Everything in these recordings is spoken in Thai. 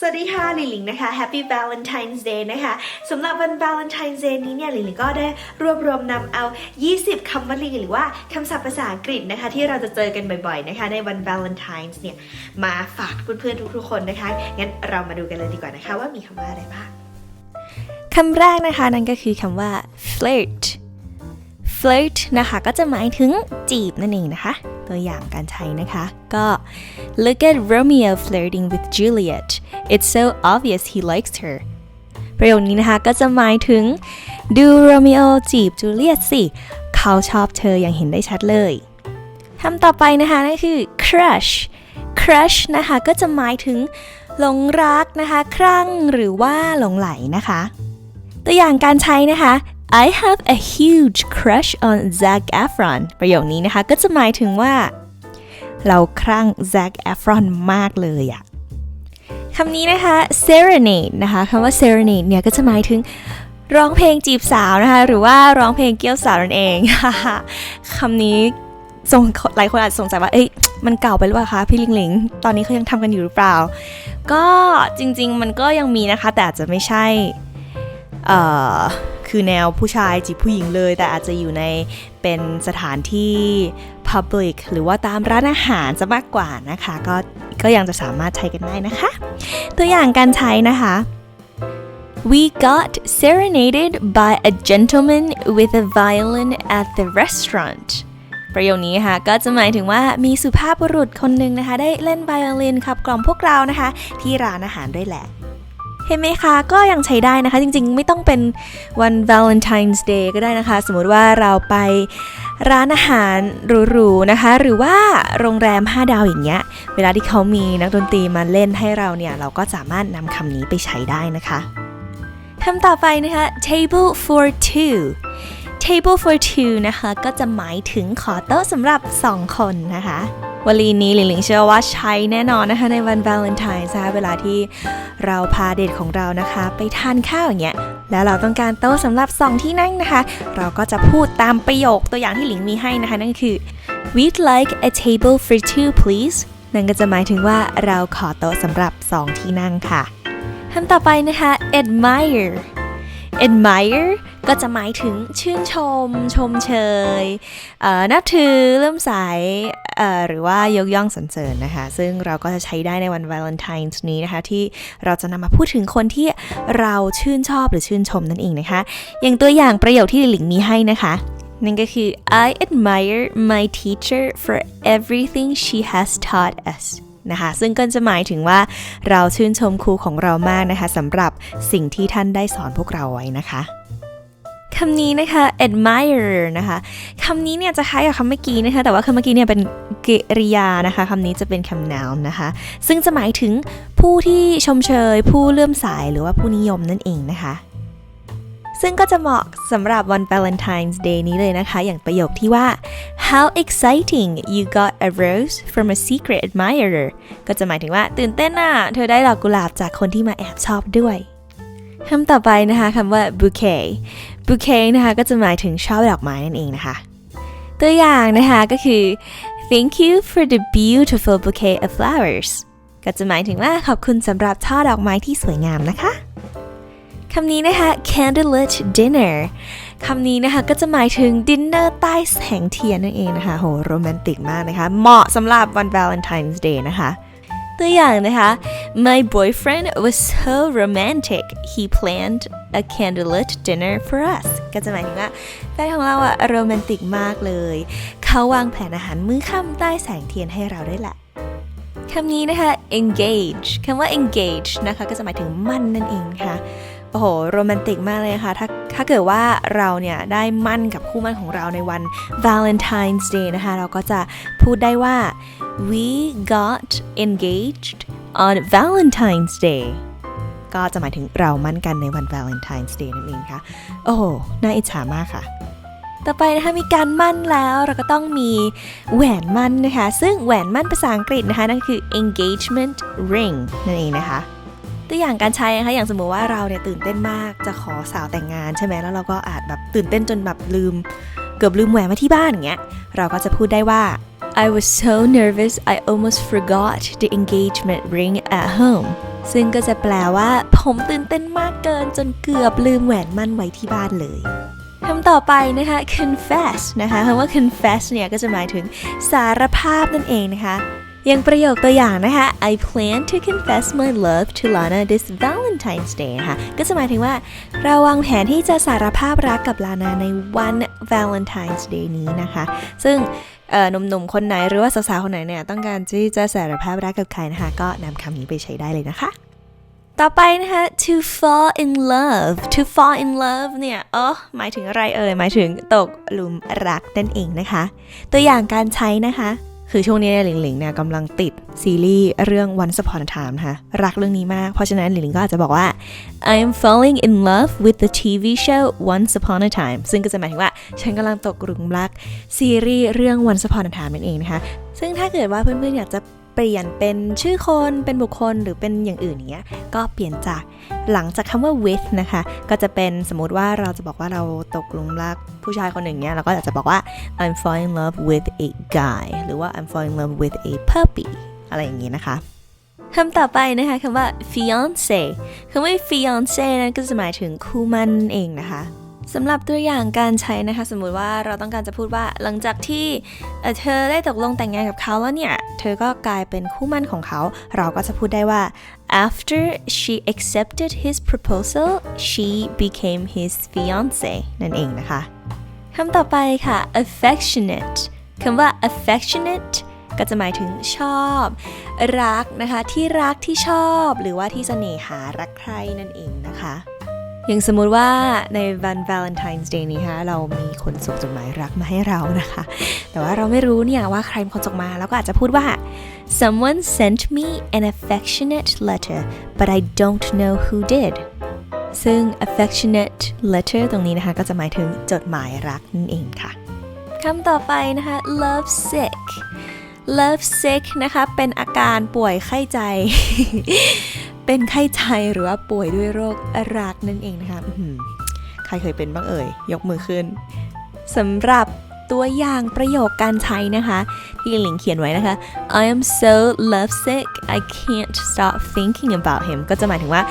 สวัสดีค่ะหลิงหลิงนะคะ Happy Valentine's Day นะคะสำหรับวัน Valentine's Day นี้เนี่ยหลิงหลิงก็ได้รวบรวมนำเอา 20 คำวลีหรือว่าคำศัพท์ภาษาอังกฤษนะคะ ที่เราจะเจอกันบ่อยๆนะคะ ในวัน Valentine's เนี่ยมาฝากเพื่อนๆทุกๆคนนะคะ งั้นเรามาดูกันเลยดีกว่านะคะ ว่ามีคำว่าอะไรบ้างคำแรกนะคะนั่นก็คือคำว่า flirt flirt นะคะก็จะหมายถึงจีบนั่นเองนะคะ ตัวอย่างการใช้นะคะ ก็ look at Romeo flirting with Juliet it's so obvious he likes her ประโยคนี้นะคะก็จะหมายถึง ดูโรมิโอจีบจูเลียตสิ เขาชอบเธออย่างเห็นได้ชัดเลยคำต่อไปนะคะนั่นคือ crush crush นะคะก็จะหมายถึงหลงรักนะคะครั่งหรือว่าหลงไหลนะคะ ตัวอย่างการใช้นะคะ I have a huge crush on Zac Efron ประโยคนี้นะคะก็จะหมายถึงว่า เราครั่ง Zac Efron มากเลยอะคำนี้นะคะ serenade นะคะคำว่า serenade เนี่ยก็จะหมายถึงร้องเพลงจีบสาวนะคะ หรือว่าร้องเพลงเกี้ยวสาวนั่นเองคำนี้สงหลายคนอาจสงสัยว่า เอ้ย มันเก่าไปหรือเปล่าคะพี่ลิงหลิง ตอนนี้เขายังทำกันอยู่หรือเปล่า ก็จริง ๆ มันก็ยังมีนะคะ แต่อาจจะไม่ใช่ เอ่อ คือแนวผู้ชายจีบผู้หญิงเลย แต่อาจจะอยู่ในเป็นสถานที่ Public หรือว่าตามร้านอาหารจะมากกว่านะคะ ก็ก็ยังจะสามารถใช้กันได้นะคะ ตัวอย่างการใช้นะคะ We got serenaded by a gentleman with a violin at the restaurant ประโยคนี้ค่ะ ก็จะหมายถึงว่ามีสุภาพบุรุษคนหนึ่งนะคะ ได้เล่นไวโอลินขับกล่อมพวกเรานะคะ ที่ร้านอาหารด้วยแหละ เห็นไหมคะ ก็ยังใช้ได้นะคะ จริงๆ ไม่ต้องเป็นวัน Valentine's Day ก็ได้นะคะ สมมติว่าเราไปร้านอาหารหรูๆนะคะ หรือว่าโรงแรม 5 ดาวอย่างเงี้ย เวลาที่เขามีนักดนตรีมาเล่นให้เราเนี่ย เราก็สามารถนำคำนี้ไปใช้ได้นะคะคำต่อไปนะคะ table for two table for two นะคะ ก็จะหมายถึงขอโต๊ะสำหรับ 2 คนนะคะ วลีนี้หลิงหลิงเชื่อว่าใช้แน่นอนนะคะในวันวาเลนไทน์นะคะเวลาที่เราพาเดทของเรานะคะ ไปทานข้าวอย่างเงี้ยแล้วเราต้องการโต๊ะสำหรับสองที่นั่งนะคะ เราก็จะพูดตามประโยคตัวอย่างที่หลิงมีให้นะคะ นั่นคือ we'd like a table for two please นั่นก็จะหมายถึงว่าเราขอโต๊ะสำหรับสองที่นั่งค่ะคำต่อไปนะคะ admire admire ก็จะหมายถึงชื่นชม ชมเชยเอ่อนับถือเริ่มใส หรือว่ายกย่องสรรเสริญนะคะ ซึ่งเราก็จะใช้ได้ในวันวาเลนไทน์นี้นะคะ ที่เราจะนำมาพูดถึงคนที่เราชื่นชอบหรือชื่นชมนั่นเองนะคะ อย่างตัวอย่างประโยคที่หลิงมีให้นะคะนั่นก็คือ I admire my teacher for everything she has taught us นะคะซึ่งก็จะหมายถึงว่าเราชื่นชมครูของเรามากนะคะสำหรับสิ่งที่ท่านได้สอนพวกเราไว้นะคะ คำนี้นะคะ admire นะคะคำนี้เนี่ยจะคล้ายกับคำเมื่อกี้นะคะ แต่ว่าคำเมื่อกี้เนี่ยเป็นกริยานะคะคำนี้จะเป็นคำ noun นะคะ ซึ่งจะหมายถึงผู้ที่ชมเชย ผู้เลื่อมใสหรือว่าผู้นิยมนั่นเองนะคะซึ่งก็จะเหมาะสำหรับวัน Valentine's Day นี้เลยนะคะ อย่างประโยคที่ว่า How exciting you got a rose from a secret admirer ก็จะหมายถึงว่าตื่นเต้นน่ะ เธอได้ดอกกุหลาบจากคนที่มาแอบชอบด้วยคำต่อไปนะคะคำว่า bouquet bouquet นะคะก็จะหมายถึงช่อดอกไม้นั่นเองนะคะ ตัวอย่างนะคะก็คือ thank you for the beautiful bouquet of flowers ก็จะหมายถึงว่าขอบคุณสำหรับช่อดอกไม้ที่สวยงามนะคะคำนี้นะคะ candlelit dinner คำนี้นะคะก็จะหมายถึงดินเนอร์ใต้แสงเทียนนั่นเองนะคะ โหโรแมนติกมากนะคะ เหมาะสำหรับวัน Valentine's Day นะคะ ตัวอย่างนะคะ My boyfriend was so romantic he planned a candlelit dinner for us ก็จะหมายถึงว่าแฟนของเราอะโรแมนติกมากเลย เขาวางแผนอาหารมื้อค่ำใต้แสงเทียนให้เราด้วยแหละคำนี้นะคะ engage คำว่า engage นะคะ ก็จะหมายถึงมั่นนั่นเองค่ะ อ้โหโรแมนติกมากเลยค่ะถ้าถ้าเกิดว่าเราเนี่ยได้มั่นกับคู่มั่นของเราในวัน Valentine's Day นะคะ เราก็จะพูดได้ว่า we got engaged on Valentine's Day ก็จะหมายถึงเรามั่นกันในวัน Valentine's Day นั่นเองค่ะ โอ้โห น่าอิจฉามากค่ะ ต่อไปนะคะมีการมั่นแล้วเราก็ต้องมีแหวนมั่นนะคะ ซึ่งแหวนมั่นภาษาอังกฤษนะคะ นั่นคือ engagement ring นั่นเองนะคะ ตัวอย่างการใช้นะคะอย่างสมมติว่าเราเนี่ยตื่นเต้นมากจะขอสาวแต่งงานใช่ไหมแล้วเราก็อาจแบบตื่นเต้นจนแบบลืม เกือบลืมแหวนไว้ที่บ้านอย่างเงี้ยเราก็จะพูดได้ว่า I was so nervous I almost forgot the engagement ring at home ซึ่งก็จะแปลว่า ผมตื่นเต้นมากเกินจนเกือบลืมแหวนมั่นไว้ที่บ้านเลยคำต่อไปนะคะ confess นะคะคำว่า confess เนี่ยก็จะหมายถึงสารภาพนั่นเองนะคะ อย่างประโยคตัวอย่างนะคะ I plan to confess my love to Lana this Valentine's Day นะคะก็จะหมายถึงว่า เราวางแผนที่จะสารภาพรักกับลานาในวัน Valentine's Day นี้นะคะ ซึ่งหนุ่มๆ คนไหนหรือว่าสาวๆ คนไหนเนี่ยต้องการที่จะสารภาพรักกับใครนะคะ ก็นำคำนี้ไปใช้ได้เลยนะคะต่อไปนะคะ to fall in love to fall in love เนี่ยเออหมายถึงอะไรเอ่ย หมายถึงตกหลุมรักนั่นเองนะคะ ตัวอย่างการใช้นะคะ คือช่วงนี้เนี่ยหลิงหลิงเนี่ยกำลังติดซีรีส์เรื่อง Once Upon a Time นะคะรักเรื่องนี้มาก เพราะฉะนั้นหลิงหลิงก็อาจจะบอกว่า I am falling in love with the TV show Once Upon a Time ซึ่งก็จะหมายถึงว่า ฉันกำลังตกหลุมรักซีรีส์เรื่อง Once Upon a Time นั่นเองนะคะ ซึ่งถ้าเกิดว่าเพื่อนๆอยากจะ เปลี่ยนเป็นชื่อคนเป็นบุคคลหรือเป็นอย่างอื่นอย่างเงี้ยก็เปลี่ยนจากหลังจากคำว่า with นะคะ ก็จะเป็นสมมติว่าเราจะบอกว่าเราตกหลุมรักผู้ชายคนหนึ่งเนี้ยเราก็อาจจะบอกว่า I'm falling in love with a guy หรือว่า I'm falling in love with a puppy อะไรอย่างงี้นะคะคำต่อไปนะคะคำว่า fiance คำว่า fiance นั้นก็จะหมายถึงคู่มั่นเองนะคะ สำหรับตัวอย่างการใช้นะคะ สมมุติว่าเราต้องการจะพูดว่าหลังจากที่เธอได้ตกลงแต่งงานกับเขาแล้วเนี่ย เธอก็กลายเป็นคู่มั่นของเขา เราก็จะพูดได้ว่า after she accepted his proposal she became his fiance นั่นเองนะคะคำต่อไปค่ะ affectionate คำว่า affectionate ก็จะหมายถึงชอบ รักนะคะ ที่รักที่ชอบ หรือว่าที่เสน่หารักใครนั่นเองนะคะ อย่างสมมุติว่าในวัน Valentine's Day นี้คะเรามีคนส่งจดหมายรักมาให้เรานะคะ แต่ว่าเราไม่รู้เนี่ยว่าใครเป็นคนส่งมาแล้วก็อาจจะพูดว่า someone sent me an affectionate letter but I don't know who did ซึ่ง affectionate letter ตรงนี้นะคะ ก็จะหมายถึงจดหมายรักนั่นเองค่ะคำต่อไปนะคะ love sick love sick นะคะ เป็นอาการป่วยไข้ใจ เป็นไข้ใจหรือว่าป่วยด้วยโรครักนั่นเองนะคะอื้อหือใครเคยเป็นบ้างเอ่ย ยกมือขึ้นสำหรับตัวอย่างประโยคการใช้นะคะ ที่หลิงเขียนไว้นะคะ I am so lovesick I can't stop thinking about him ก็จะหมายถึงว่า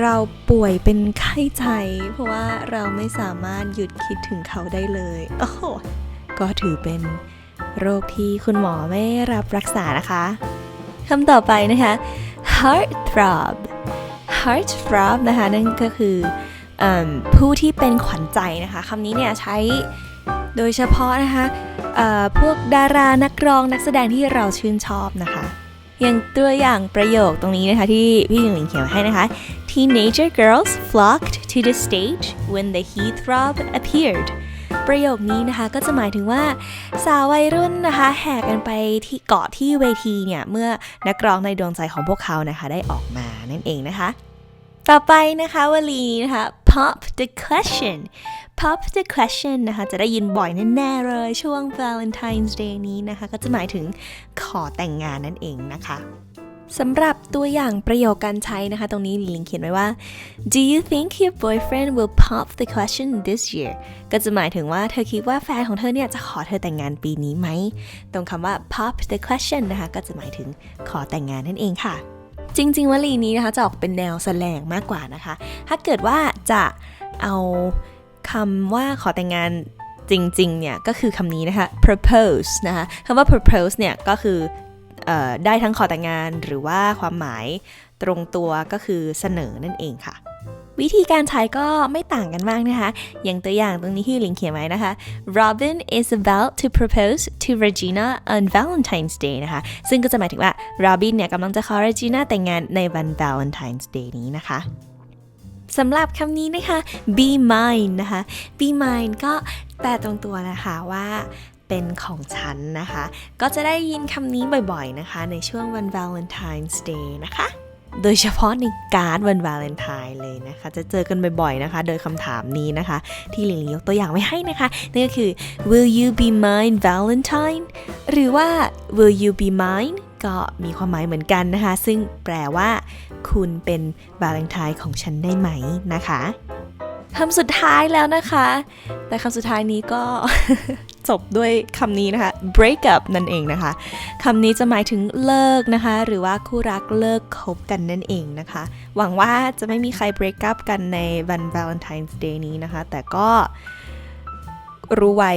เราป่วยเป็นไข้ใจ เพราะว่าเราไม่สามารถหยุดคิดถึงเขาได้เลย โอ้โห ก็ถือเป็นโรคที่คุณหมอไม่รับรักษานะคะคำต่อไปนะคะ heart throb heart throb นะคะนั่นก็คืออผู้ที่เป็นขวัญใจนะคะคำนี้เนี่ยใช้โดยเฉพาะนะคะพวกดารานักร้องนักแสดงที่เราชื่นชอบนะคะ อย่างตัวอย่างประโยคตรงนี้นะคะที่พี่หลิงหลิงเขียนให้นะคะ Teenager girls flocked to the stage when the heartthrob appeared ประโยคนี้นะคะก็จะหมายถึงว่า สาววัยรุ่นนะคะแห่กันไปที่เกาะที่เวทีเนี่ย เมื่อนักร้องในดวงใจของพวกเขานะคะได้ออกมานั่นเองนะคะ ต่อไปนะคะวลีนี้นะคะ pop the question pop the question นะคะ จะได้ยินบ่อยแน่ๆเลยช่วง Valentine's Day นี้นะคะ ก็จะหมายถึงขอแต่งงานนั่นเองนะคะ สำหรับตัวอย่างประโยคการใช้นะคะ ตรงนี้ลิงเขียนไว้ว่า Do you think your boyfriend will pop the question this year ก็จะหมายถึงว่าเธอคิดว่าแฟนของเธอเนี่ยจะขอเธอแต่งงานปีนี้ไหม ตรงคำว่า pop the question นะคะ ก็จะหมายถึงขอแต่งงานนั่นเองค่ะ จริง ๆวลีนี้นะคะจะออกเป็นแนวแสลงมากกว่านะคะ ถ้าเกิดว่าจะเอาคำว่าขอแต่งงานจริงๆ เนี่ย ก็คือคำนี้นะคะ propose นะคะคำว่า propose เนี่ย ก็คือเออ ได้ทั้งขอแต่งงานหรือว่าความหมายตรงตัวก็คือเสนอนั่นเองค่ะ วิธีการใช้ก็ไม่ต่างกันมากนะคะ อย่างตัวอย่างตรงนี้ที่ลิงเขียนไว้นะคะ Robin is about to propose to Regina on Valentine's Day นะคะ ซึ่งก็จะหมายถึงว่า Robin เนี่ยกำลังจะขอ Regina แต่งงานในวัน Valentine's Day นี้นะคะสำหรับคำนี้นะคะ be mine นะคะ be mine ก็แปลตรงตัวนะคะว่า เป็นของฉันนะคะ ก็จะได้ยินคำนี้บ่อยๆนะคะ ในช่วงวัน Valentine's Day นะคะ โดยเฉพาะในการ์ดวันวาเลนไทน์เลยนะคะ จะเจอกันบ่อยๆนะคะ โดยคำถามนี้นะคะ ที่หลิงๆยกตัวอย่างไว้ให้นะคะนั่นก็คือ will you be mine Valentine หรือว่า will you be mine ก็มีความหมายเหมือนกันนะคะ ซึ่งแปลว่า คุณเป็นวาเลนไทน์ของฉันได้ไหมนะคะคำสุดท้ายแล้วนะคะ แต่คำสุดท้ายนี้ก็ จบด้วยคำนี้นะคะ break up นั่นเองนะคะคำนี้จะหมายถึงเลิกนะคะ หรือว่าคู่รักเลิกคบกันนั่นเองนะคะ หวังว่าจะไม่มีใคร break up กันในวัน Valentine's Day นี้นะคะ แต่ก็รู้ไว้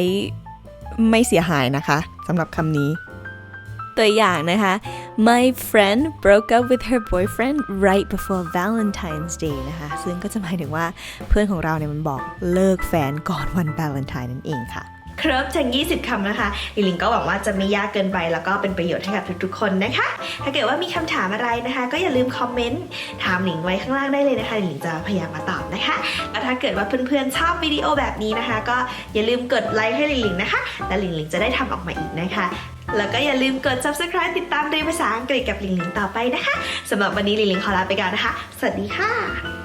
ไม่เสียหายนะคะสำหรับคำนี้ ตัวอย่างนะคะ My friend broke up with her boyfriend right before Valentine's Day นะคะ ซึ่งก็จะหมายถึงว่าเพื่อนของเราเนี่ยมันบอกเลิกแฟนก่อนวัน Valentine นั่นเองค่ะ ครบทั้ง20 คำนะคะ ลิลิงก็หวังว่าจะไม่ยากเกินไป แล้วก็เป็นประโยชน์ให้กับทุกๆ คนนะคะ ถ้าเกิดว่ามีคำถามอะไรนะคะ ก็อย่าลืมคอมเมนต์ถามลิงไว้ข้างล่างได้เลยนะคะลิลิงจะพยายามมาตอบนะคะแล้วถ้าเกิดว่าเพื่อนๆชอบวิดีโอแบบนี้นะคะ ก็อย่าลืมกดไลค์ให้ลิลิงนะคะ และลิลิงจะได้ทำออกมาอีกนะคะแล้วก็อย่าลืมกด subscribe ติดตามเรียนภาษาอังกฤษกับลิงลิงต่อไปนะคะสำหรับวันนี้ลิลิงขอลาไปก่อนนะคะ สวัสดีค่ะ